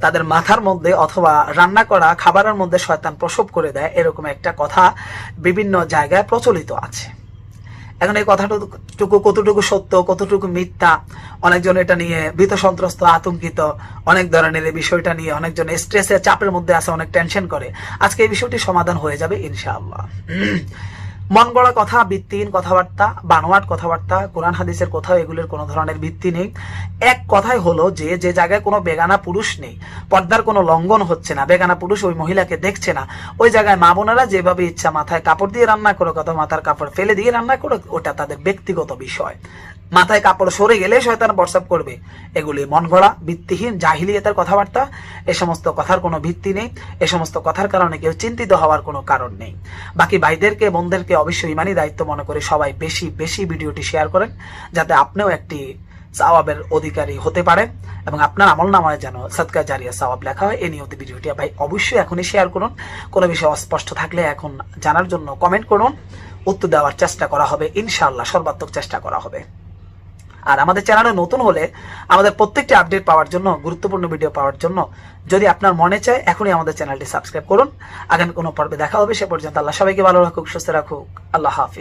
তাদের মাথার মধ্যে অথবা রান্না করা খাবারের মধ্যে শয়তান প্রসব করে দেয় এরকম একটা কথা বিভিন্ন জায়গায় প্রচলিত আছে। এখন এই কথাটুকু কতটুকু সত্য, কতটুকু মিথ্যা, অনেকজন এটা নিয়ে ভীত সন্ত্রস্ত আতঙ্কিত, অনেক ধরনের এই বিষয়টা নিয়ে অনেকজন স্ট্রেসের চাপের মধ্যে আছে, অনেক টেনশন করে। আজকে এই বিষয়টি সমাধান হয়ে যাবে ইনশাআল্লাহ। মন গড়া কথা, ভিত্তিহীন কথাবার্তা, বানোয়াট কথাবার্তা, কোরআন, হাদিসের কোথাও এগুলোর কোনো ধরনের ভিত্তি নেই। এক কথাই হলো যে যে জায়গায় কোনো বেগানা পুরুষ নেই, পর্দার কোনো লঙ্ঘন হচ্ছে না, বেগানা পুরুষ ওই মহিলাকে দেখছে না, ওই জায়গায় মা বোনেরা যেভাবে ইচ্ছা মাথায় কাপড় দিয়ে রান্না করো কত মাথার কাপড় ফেলে দিয়ে রান্না করো, ওটা তাদের ব্যক্তিগত বিষয়। মাথায় কাপড় সরে গেলে শয়তান হোয়াটসঅ্যাপ করবে। এগুলি মন গড়া, ভিত্তিহীন, জাহিলিয়াতের কথাবার্তা। এ সমস্ত কথার কোনো ভিত্তি নেই। এ সমস্ত কথার কারণে কেউ চিন্তিত হওয়ার কোনো কারণ নেই। বাকি ভাইদেরকে, বোনদেরকে অবশ্যই ইমানই দায়িত্ব মনে করে সবাই বেশি বেশি ভিডিওটি শেয়ার করেন, যাতে আপনিও একটি সাওয়াবের অধিকারী হতে পারে এবং আপনার আমল নামায় যেন সৎকা জারিয়া সাওয়াব লেখা হয়। এই নিয়ত ভিডিওটি ভাই অবশ্যই এখনই শেয়ার করুন। কোনো বিষয় অস্পষ্ট থাকলে এখন জানার জন্য কমেন্ট করুন। উত্তর দেওয়ার চেষ্টা করা হবে। ইনশাআল্লাহ সর্বাত্মক চেষ্টা করা হবে। আর আমাদের চ্যানেলে নতুন হলে আমাদের প্রত্যেকটি আপডেট পাওয়ার জন্য, গুরুত্বপূর্ণ ভিডিও পাওয়ার জন্য যদি আপনার মনে চায়, এখনই আমাদের চ্যানেলটি সাবস্ক্রাইব করুন। আগামী কোনো পর্বে দেখা হবে, সে পর্যন্ত আল্লাহ সবাইকে ভালো রাখুক, সুস্থ রাখুক। আল্লাহ হাফিজ।